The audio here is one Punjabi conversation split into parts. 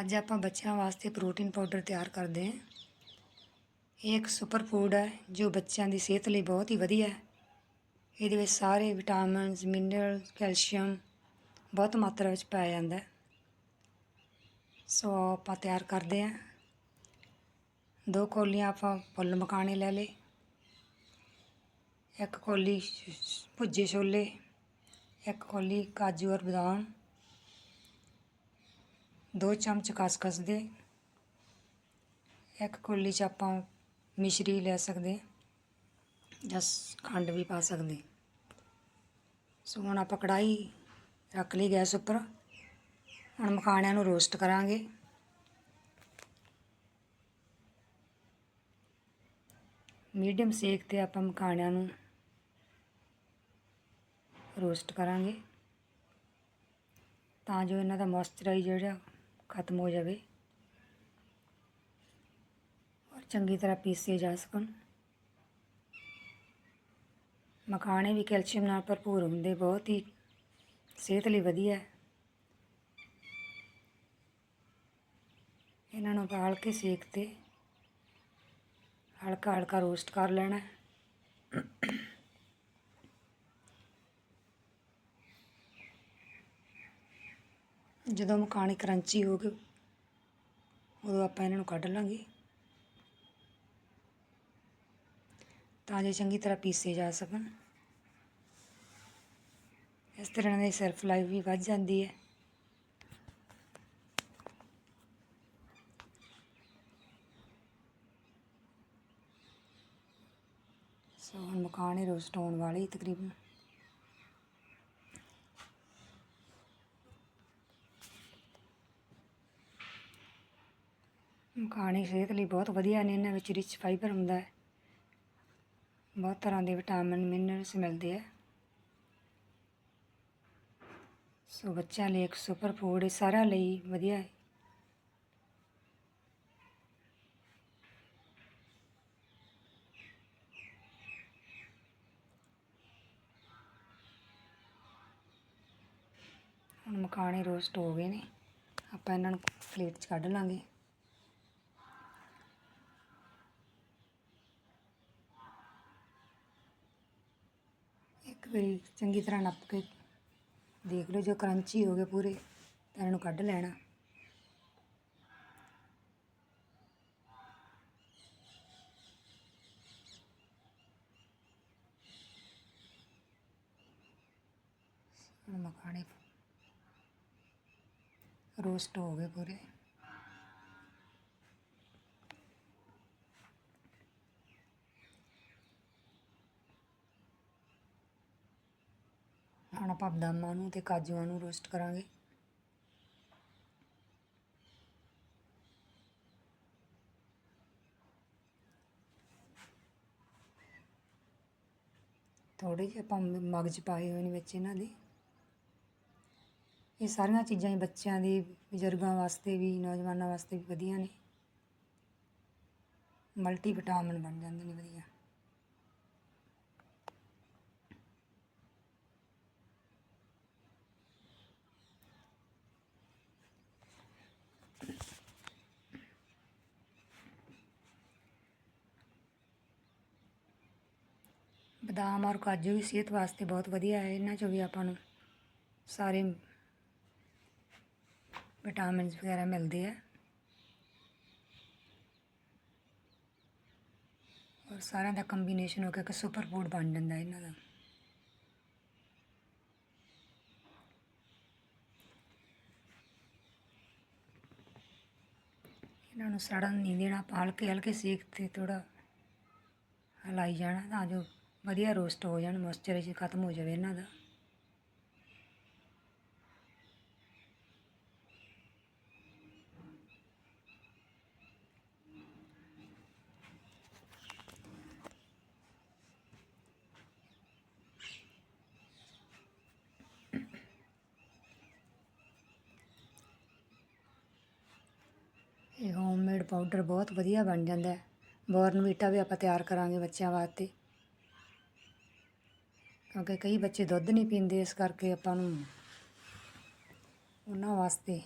ਅੱਜ ਆਪਾਂ ਬੱਚਿਆਂ ਵਾਸਤੇ ਪ੍ਰੋਟੀਨ ਪਾਊਡਰ ਤਿਆਰ ਕਰਦੇ ਹਾਂ। ਇਹ ਇੱਕ ਸੁਪਰ ਫੂਡ ਹੈ, ਜੋ ਬੱਚਿਆਂ ਦੀ ਸਿਹਤ ਲਈ ਬਹੁਤ ਹੀ ਵਧੀਆ ਹੈ। ਇਹਦੇ ਵਿੱਚ ਸਾਰੇ ਵਿਟਾਮਿਨਸ ਮਿਨਰਲ ਕੈਲਸ਼ੀਅਮ ਬਹੁਤ ਮਾਤਰਾ ਵਿੱਚ ਪਾਇਆ ਜਾਂਦਾ ਹੈ। ਸੋ ਆਪਾਂ ਤਿਆਰ ਕਰਦੇ ਹਾਂ। ਦੋ ਕੌਲੀਆਂ ਆਪਾਂ ਫੁੱਲ ਮਕਾਣੇ ਲੈ ਲਏ। ਇੱਕ ਕੌਲੀ ਭੁੱਜੇ ਛੋਲੇ, ਇੱਕ ਕੌਲੀ ਕਾਜੂ ਔਰ ਬਦਾਮ। ਦੋ ਚਮਚ ਖਸਖਸ ਦੇ, ਇੱਕ ਕੌਲੀ ਚ ਆਪਾਂ ਮਿਸ਼ਰੀ ਲੈ ਸਕਦੇ, ਜਾਂ ਖੰਡ ਵੀ ਪਾ ਸਕਦੇ। ਸੋ ਹੁਣ ਆਪਾਂ ਕੜਾਈ ਰੱਖ ਲਈ ਗੈਸ ਉੱਪਰ। ਹੁਣ ਮਖਾਣਿਆਂ ਨੂੰ ਰੋਸਟ ਕਰਾਂਗੇ। ਮੀਡੀਅਮ ਸੇਕ ਤੇ ਆਪਾਂ ਮਖਾਣਿਆਂ ਨੂੰ ਰੋਸਟ ਕਰਾਂਗੇ। ਤਾਂ ਜੋ ਇਹਨਾਂ ਦਾ ਮੋਇਸਚਰਾਈਜ਼ ਜਿਹੜਾ ਖਤਮ ਹੋ ਜਾਵੇ। ਔਰ ਚੰਗੀ ਤਰ੍ਹਾਂ ਪੀਸੇ ਜਾ ਸਕਣ। ਮਖਾਣੇ ਵੀ ਕੈਲਸ਼ੀਅਮ ਨਾਲ ਭਰਪੂਰ ਹੁੰਦੇ, ਬਹੁਤ ਹੀ ਸਿਹਤ ਲਈ ਵਧੀਆ। ਹੈ ਇਹਨਾਂ ਨੂੰ ਬਾਲ ਕੇ ਸੇਕ ਤੇ ਹਲਕਾ ਹਲਕਾ ਰੋਸਟ ਕਰ ਲੈਣਾ ਹੈ। ਜਦੋਂ ਮਖਾਣੇ ਕਰੰਚੀ ਹੋ ਗਏ, ਉਦੋਂ ਆਪਾਂ ਇਹਨਾਂ ਨੂੰ ਕੱਢ ਲਾਂਗੇ। ਤਾਂ ਜੋ ਚੰਗੀ ਤਰ੍ਹਾਂ ਪੀਸੇ ਜਾ ਸਕਣ। ਇਸ ਤਰ੍ਹਾਂ ਇਹਨਾਂ ਦੀ ਸੈਲਫ ਲਾਈਫ ਵੀ ਵੱਧ ਜਾਂਦੀ ਹੈ। ਸੋ ਹੁਣ ਮਖਾਣੇ ਰੋਸਟ ਹੋਣ ਵਾਲੇ ਤਕਰੀਬਨ। ਮਖਾਣੇ ਸਿਹਤ ਲਈ ਬਹੁਤ ਵਧੀਆ ਨੇ, ਇਹਨਾਂ ਵਿੱਚ ਰਿਚ ਫਾਈਬਰ ਹੁੰਦਾ ਹੈ। ਬਹੁਤ ਤਰ੍ਹਾਂ ਦੇ ਵਿਟਾਮਿਨ ਮਿਨਰਲਸ ਮਿਲਦੇ ਆ। ਸੋ ਬੱਚਿਆਂ ਲਈ ਇੱਕ ਸੁਪਰ ਫੂਡ ਹੈ ਸਾਰਿਆਂ ਲਈ ਵਧੀਆ ਹੈ। ਹੁਣ ਮਖਾਣੇ ਰੋਸਟ ਹੋ ਗਏ ਨੇ, ਆਪਾਂ ਇਹਨਾਂ ਨੂੰ ਪਲੇਟ 'ਚ ਕੱਢ ਲਾਂਗੇ। ਫਿਰ ਚੰਗੀ ਤਰ੍ਹਾਂ ਨੱਪ ਕੇ ਦੇਖ ਲਓ, ਜੋ ਕਰੰਚੀ ਹੋ ਗਏ ਪੂਰੇ, ਤਾਂ ਇਹਨਾਂ ਨੂੰ ਕੱਢ ਲੈਣਾ। ਹੁਣ ਮਖਾਣੇ ਰੋਸਟ ਹੋ ਗਏ ਪੂਰੇ। ਹੁਣ ਆਪਾਂ ਬਦਾਮਾਂ ਨੂੰ ਤੇ ਕਾਜੂਆਂ ਨੂੰ ਰੋਸਟ ਕਰਾਂਗੇ। ਥੋੜੇ ਜਿਹੇ ਆਪਾਂ ਮਗਜ ਪਾਏ ਹੋਏ ਨੇ ਵਿੱਚ ਇਹਨਾਂ ਦੇ। ਇਹ ਸਾਰੀਆਂ ਚੀਜ਼ਾਂ ਹੀ ਬੱਚਿਆਂ ਦੀ ਬਜ਼ੁਰਗਾਂ ਵਾਸਤੇ ਵੀ, ਨੌਜਵਾਨਾਂ ਵਾਸਤੇ ਵੀ ਵਧੀਆ ਨੇ। ਮਲਟੀ ਵਿਟਾਮਿਨ ਬਣ ਜਾਂਦੇ ਨੇ ਵਧੀਆ। ਬਦਾਮ ਔਰ ਕਾਜੂ ਵੀ ਸਿਹਤ ਵਾਸਤੇ ਬਹੁਤ ਵਧੀਆ ਹੈ, ਇਹਨਾਂ ਚੋਂ ਵੀ ਆਪਾਂ ਨੂੰ ਸਾਰੇ ਵਿਟਾਮਿਨਸ ਵਗੈਰਾ ਮਿਲਦੇ ਆ। ਔਰ ਸਾਰਿਆਂ ਦਾ ਕੰਬੀਨੇਸ਼ਨ ਹੋ ਕੇ ਇੱਕ ਸੁਪਰ ਫੂਡ ਬਣ ਜਾਂਦਾ ਇਹਨਾਂ ਦਾ। ਇਹਨਾਂ ਨੂੰ ਸੜਨ ਨਹੀਂ ਦੇਣਾ ਆਪਾਂ ਹਲਕੇ ਹਲਕੇ ਸੇਕ ਤੇ ਥੋੜਾ ਹਲਾਈ ਜਾਣਾ ਤਾਂ ਜੋ ਵਧੀਆ ਰੋਸਟ ਹੋ ਜਾਣ ਮੋਇਸਚਰਾਈਜ਼ ਖਤਮ ਹੋ ਜਾਵੇ ਇਹਨਾਂ ਦਾ। ਇਹ ਹੋਮਮੇਡ ਪਾਊਡਰ ਬਹੁਤ ਵਧੀਆ ਬਣ ਜਾਂਦਾ ਹੈ। ਬੋਰਨਵੀਟਾ ਵੀ ਆਪਾਂ ਤਿਆਰ ਕਰਾਂਗੇ ਬੱਚਿਆਂ ਵਾਸਤੇ। ਕਿਉਂਕਿ ਕਈ ਬੱਚੇ ਦੁੱਧ ਨਹੀਂ ਪੀਂਦੇ, ਇਸ ਕਰਕੇ ਆਪਾਂ ਨੂੰ ਉਹਨਾਂ ਵਾਸਤੇ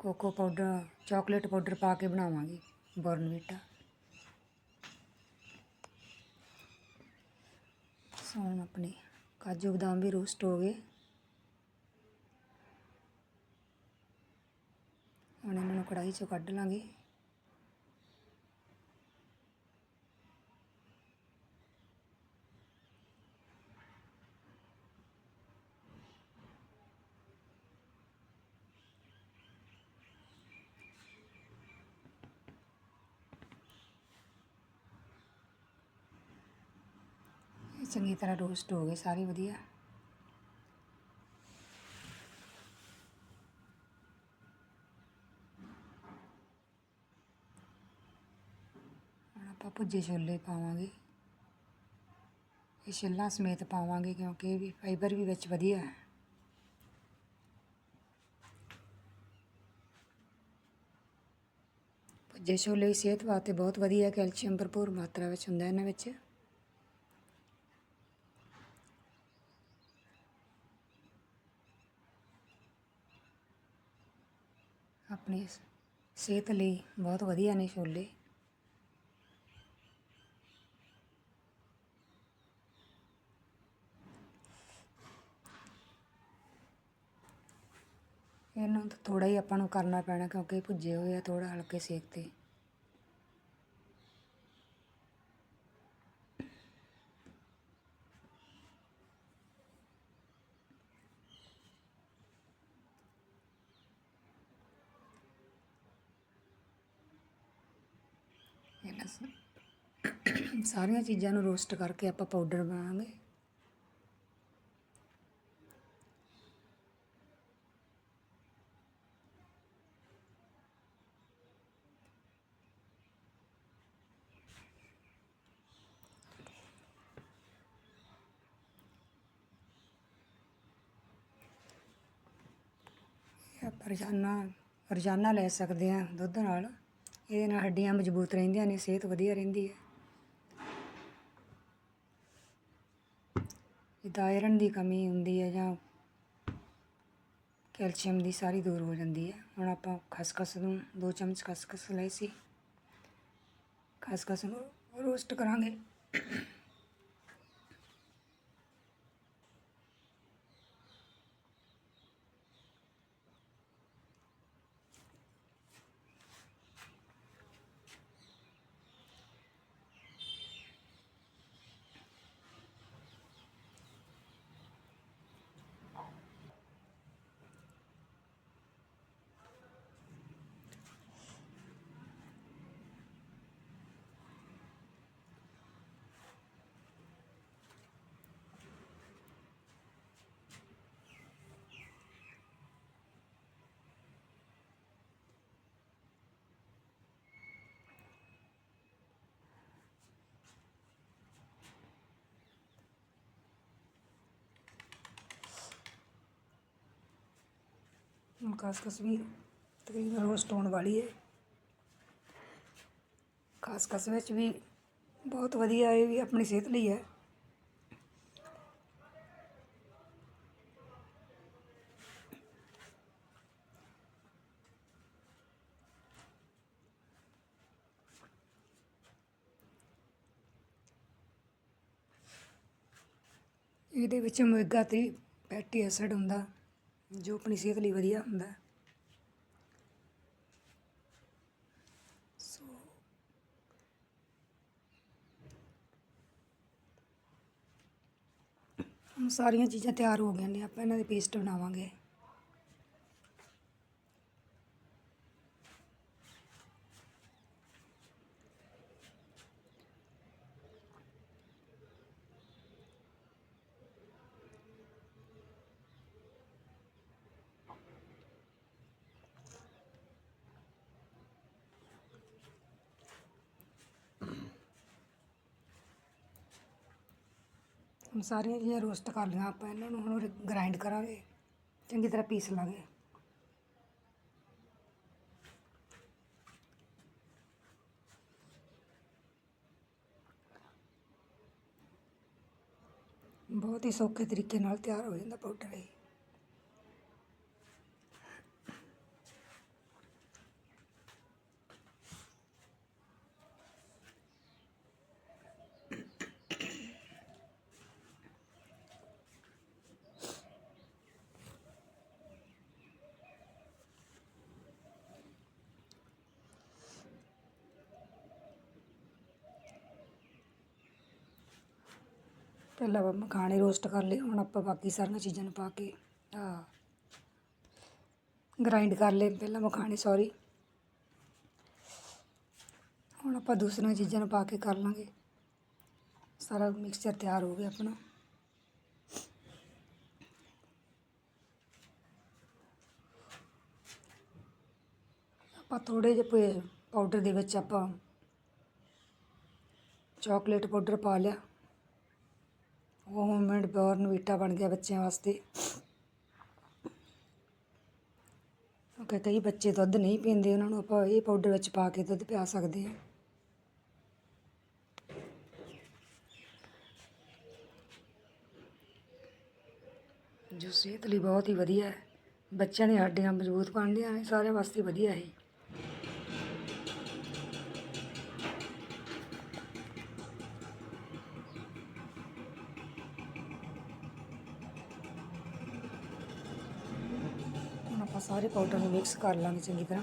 ਕੋਕੋ ਪਾਊਡਰ, ਚਾਕਲੇਟ ਪਾਊਡਰ ਪਾ ਕੇ ਬਣਾਵਾਂਗੇ ਬੋਰਨਵੀਟਾ ਸੋ ਹੁਣ ਆਪਣੇ, ਕਾਜੂ ਬਦਾਮ ਵੀ ਰੋਸਟ ਹੋ ਗਏ। ਹੁਣ ਇਹਨਾਂ ਨੂੰ ਕੜਾਹੀ ਚੋਂ ਕੱਢ ਲਾਂਗੇ। ਚੰਗੀ ਤਰ੍ਹਾਂ ਰੋਸਟ ਹੋ ਗਏ ਸਾਰੇ ਵਧੀਆ। ਹੁਣ ਆਪਾਂ ਭੁੱਜੇ ਛੋਲੇ ਪਾਵਾਂਗੇ। ਇਹ ਛਿੱਲਾਂ ਸਮੇਤ ਪਾਵਾਂਗੇ ਕਿਉਂਕਿ ਇਹ ਵੀ ਫਾਈਬਰ ਵੀ ਵਿੱਚ ਵਧੀਆ ਹੈ। ਭੁੱਜੇ ਛੋਲੇ ਸਿਹਤ ਵਾਸਤੇ ਬਹੁਤ ਵਧੀਆ ਕੈਲਸ਼ੀਅਮ ਭਰਪੂਰ ਮਾਤਰਾ ਵਿੱਚ ਹੁੰਦਾ ਇਹਨਾਂ ਵਿੱਚ। ਆਪਣੀ ਸਿਹਤ ਲਈ ਬਹੁਤ ਵਧੀਆ ਨੇ ਛੋਲੇ। ਇਹਨੂੰ ਤਾਂ ਥੋੜ੍ਹਾ ਹੀ ਆਪਾਂ ਨੂੰ ਕਰਨਾ ਪੈਣਾ ਕਿਉਂਕਿ ਭੁੱਜੇ ਹੋਏ ਆ ਥੋੜ੍ਹਾ ਹਲਕੇ ਸੇਕ ਤੇ। ਸਾਰੀਆਂ ਚੀਜ਼ਾਂ ਨੂੰ ਰੋਸਟ ਕਰਕੇ ਆਪਾਂ ਪਾਊਡਰ ਬਣਾਵਾਂਗੇ। ਆਪਾਂ ਰੋਜ਼ਾਨਾ ਰੋਜ਼ਾਨਾ ਲੈ ਸਕਦੇ ਹਾਂ ਦੁੱਧ ਨਾਲ। ਇਹਦੇ ਨਾਲ ਹੱਡੀਆਂ ਮਜ਼ਬੂਤ ਰਹਿੰਦੀਆਂ ਨੇ, ਸਿਹਤ ਵਧੀਆ ਰਹਿੰਦੀ ਹੈ। ਜਿੱਦਾਂ ਆਇਰਨ ਦੀ ਕਮੀ ਹੁੰਦੀ ਹੈ ਜਾਂ ਕੈਲਸ਼ੀਅਮ ਦੀ ਸਾਰੀ ਦੂਰ ਹੋ ਜਾਂਦੀ ਹੈ। ਹੁਣ ਆਪਾਂ ਖਸਖਸ ਨੂੰ ਦੋ ਚਮਚ ਖਸਖਸ ਲਏ ਸੀ। ਖਸਖਸ ਨੂੰ ਰੋਸਟ ਕਰਾਂਗੇ। ਹੁਣ ਖਸਖਸ ਵੀ ਤਕਰੀਬਨ ਰੋਸਟ ਹੋਣ ਵਾਲੀ ਹੈ। ਖਸਖਸ ਵਿੱਚ ਵੀ ਬਹੁਤ ਵਧੀਆ ਇਹ ਵੀ ਆਪਣੀ ਸਿਹਤ ਲਈ ਹੈ। ਇਹਦੇ ਵਿੱਚ ਓਮੇਗਾ 3 ਫੈਟੀ ਐਸਿਡ ਹੁੰਦਾ। ਜੋ ਆਪਣੀ ਸਿਹਤ ਲਈ ਵਧੀਆ ਹੁੰਦਾ ਸੋ, ਹੁਣ ਸਾਰੀਆਂ ਚੀਜ਼ਾਂ ਤਿਆਰ ਹੋ ਗਈਆਂ ਨੇ, ਆਪਾਂ ਇਹਨਾਂ ਦੀ ਪੇਸਟ ਬਣਾਵਾਂਗੇ। ਹੁਣ ਸਾਰੀਆਂ ਚੀਜ਼ਾਂ ਰੋਸਟ ਕਰ ਲਈਆਂ ਆਪਾਂ ਇਹਨਾਂ ਨੂੰ, ਹੁਣ ਗ੍ਰਾਈਂਡ ਕਰਾਂਗੇ। ਚੰਗੀ ਤਰ੍ਹਾਂ ਪੀਸ ਲਾਂਗੇ। ਬਹੁਤ ਹੀ ਸੌਖੇ ਤਰੀਕੇ ਨਾਲ ਤਿਆਰ ਹੋ ਜਾਂਦਾ ਪਾਊਡਰ ਇਹ। ਪਹਿਲਾਂ ਆਪਾਂ ਮਖਾਣੇ ਰੋਸਟ ਕਰ ਲਏ, ਹੁਣ ਆਪਾਂ ਬਾਕੀ ਸਾਰੀਆਂ ਚੀਜ਼ਾਂ ਨੂੰ ਪਾ ਕੇ ਆ ਗ੍ਰਾਈਂਡ ਕਰ ਲਏ, ਪਹਿਲਾਂ ਮਖਾਣੇ ਸੌਰੀ ਹੁਣ ਆਪਾਂ ਦੂਸਰੀਆਂ ਚੀਜ਼ਾਂ ਨੂੰ ਪਾ ਕੇ ਕਰ ਲਾਂਗੇ। ਸਾਰਾ ਮਿਕਸਚਰ ਤਿਆਰ ਹੋ ਗਿਆ ਆਪਣਾ। ਆਪਾਂ ਥੋੜੇ ਜਿਹੇ ਪਾਊਡਰ ਦੇ ਵਿੱਚ ਆਪਾਂ ਚਾਕਲੇਟ ਪਾਊਡਰ ਪਾ ਲਿਆ। ਉਹ ਹੋਮਮੇਡ ਬੋਰਨਵੀਟਾ ਬਣ ਗਿਆ ਬੱਚਿਆਂ ਵਾਸਤੇ। ਕਿਉਂਕਿ ਕਈ ਬੱਚੇ ਦੁੱਧ ਨਹੀਂ ਪੀਂਦੇ, ਉਹਨਾਂ ਨੂੰ ਆਪਾਂ ਇਹ ਪਾਊਡਰ ਵਿੱਚ ਪਾ ਕੇ ਦੁੱਧ ਪਿਆ ਸਕਦੇ ਹਾਂ। ਜੋ ਸਿਹਤ ਲਈ ਬਹੁਤ ਹੀ ਵਧੀਆ ਹੈ। ਬੱਚਿਆਂ ਦੀਆਂ ਹੱਡੀਆਂ ਮਜ਼ਬੂਤ ਬਣਦੀਆਂ ਨੇ, ਸਾਰਿਆਂ ਵਾਸਤੇ ਵਧੀਆ ਹੈ ਹੁਣ ਆਪਾਂ ਸਾਰੇ ਪਾਊਡਰ ਨੂੰ ਮਿਕਸ ਕਰ ਲਾਂਗੇ ਚੰਗੀ ਤਰ੍ਹਾਂ।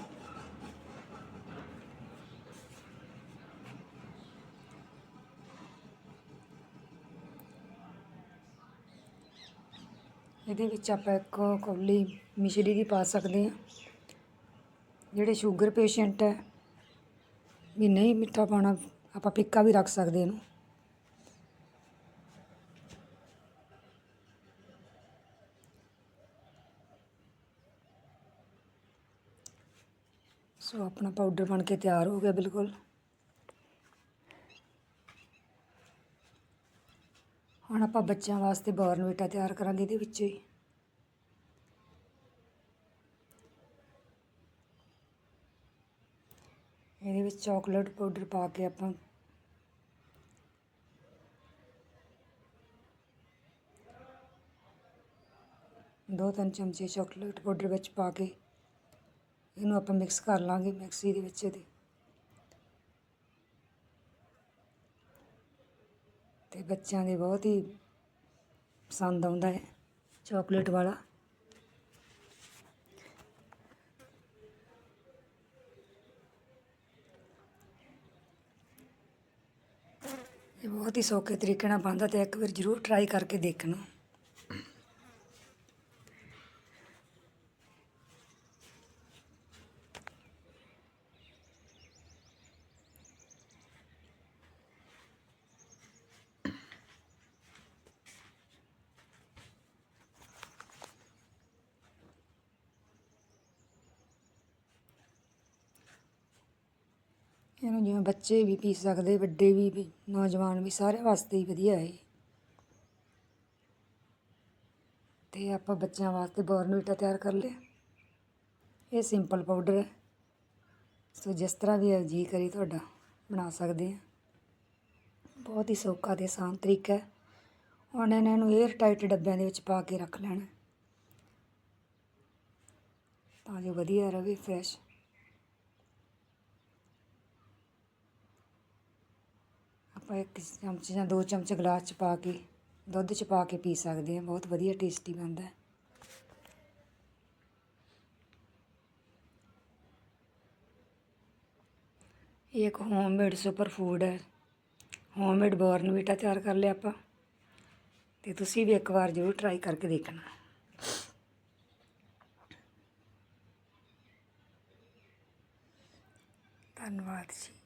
ਇਹਦੇ ਵਿੱਚ ਆਪਾਂ ਇੱਕ ਕੌਲੀ ਮਿਸ਼ਰੀ ਦੀ ਪਾ ਸਕਦੇ ਹਾਂ। ਜਿਹੜੇ ਸ਼ੂਗਰ ਪੇਸ਼ੈਂਟ ਹੈ, ਵੀ ਨਹੀਂ ਮਿੱਠਾ ਪਾਉਣਾ, ਆਪਾਂ ਪਿੱਕਾ ਵੀ ਰੱਖ ਸਕਦੇ ਇਹਨੂੰ। ਸੋ ਆਪਣਾ ਪਾਊਡਰ ਬਣ ਕੇ ਤਿਆਰ ਹੋ ਗਿਆ ਬਿਲਕੁਲ। ਹੁਣ ਆਪਾਂ ਬੱਚਿਆਂ ਵਾਸਤੇ ਬੋਰਨਵੀਟਾ ਤਿਆਰ ਕਰਾਂਗੇ ਇਹਦੇ ਵਿੱਚ ਹੀ। ਇਹਦੇ ਵਿੱਚ ਚਾਕਲੇਟ ਪਾਊਡਰ ਪਾ ਕੇ ਆਪਾਂ ਦੋ ਤਿੰਨ ਚਮਚੇ ਚਾਕਲੇਟ ਪਾਊਡਰ ਵਿੱਚ ਪਾ ਕੇ ਇਹਨੂੰ ਆਪਾਂ ਮਿਕਸ ਕਰ ਲਾਂਗੇ ਮਿਕਸੀ ਦੇ ਵਿੱਚ ਇਹਦੇ। ਤੇ ਬੱਚਿਆਂ ਦੇ ਬਹੁਤ ਹੀ ਪਸੰਦ ਆਉਂਦਾ ਹੈ ਚਾਕਲੇਟ ਵਾਲਾ। ਇਹ ਬਹੁਤ ਹੀ ਸੌਖੇ ਤਰੀਕੇ ਨਾਲ ਬਣਦਾ ਤੇ ਇੱਕ ਵਾਰ ਜ਼ਰੂਰ ਟਰਾਈ ਕਰਕੇ ਦੇਖਣਾ। ਇਹਨੂੰ ਜਿਵੇਂ ਬੱਚੇ ਵੀ ਪੀ ਸਕਦੇ, ਵੱਡੇ ਵੀ ਨੌਜਵਾਨ ਵੀ ਸਾਰਿਆਂ ਵਾਸਤੇ ਹੀ ਵਧੀਆ ਹੈ ਇਹ। ਤੇ ਆਪਾਂ ਬੱਚਿਆਂ ਵਾਸਤੇ ਬੋਰਨਵੀਟਾ ਤਿਆਰ ਕਰ ਲਿਆ। ਇਹ ਸਿੰਪਲ ਪਾਊਡਰ ਹੈ। ਸੋ ਜਿਸ ਤਰ੍ਹਾਂ ਵੀ ਜੀ ਕਰੀ ਤੁਹਾਡਾ, ਬਣਾ ਸਕਦੇ ਆ। ਬਹੁਤ ਹੀ ਸੌਖਾ ਤੇ ਆਸਾਨ ਤਰੀਕਾ ਹੈ। ਹੁਣ ਇਹਨਾਂ ਨੂੰ 에ਅਰ ਟਾਈਟ ਡੱਬਿਆਂ ਦੇ ਵਿੱਚ ਪਾ ਕੇ ਰੱਖ ਲੈਣਾ। ਤਾਂ ਜੋ ਵਧੀਆ ਰਹੇ ਫਰੈਸ਼ ਇੱਕ ਚਮਚ ਜਾਂ ਦੋ ਚਮਚ ਗਲਾਸ ਚ ਪਾ ਕੇ, ਦੁੱਧ ਚ ਪਾ ਕੇ ਪੀ ਸਕਦੇ ਹਾਂ, ਬਹੁਤ ਵਧੀਆ ਟੇਸਟੀ ਬਣਦਾ ਇਹ ਇੱਕ ਹੋਮਮੇਡ ਸੁਪਰ ਫੂਡ ਹੈ। ਹੋਮਮੇਡ ਬੋਰਨਵੀਟਾ ਤਿਆਰ ਕਰ ਲਿਆ ਆਪਾਂ। ਤੇ ਤੁਸੀਂ ਵੀ ਇੱਕ ਵਾਰ ਜ਼ਰੂਰ ਟਰਾਈ ਕਰਕੇ ਦੇਖਣਾ। ਧੰਨਵਾਦ ਜੀ।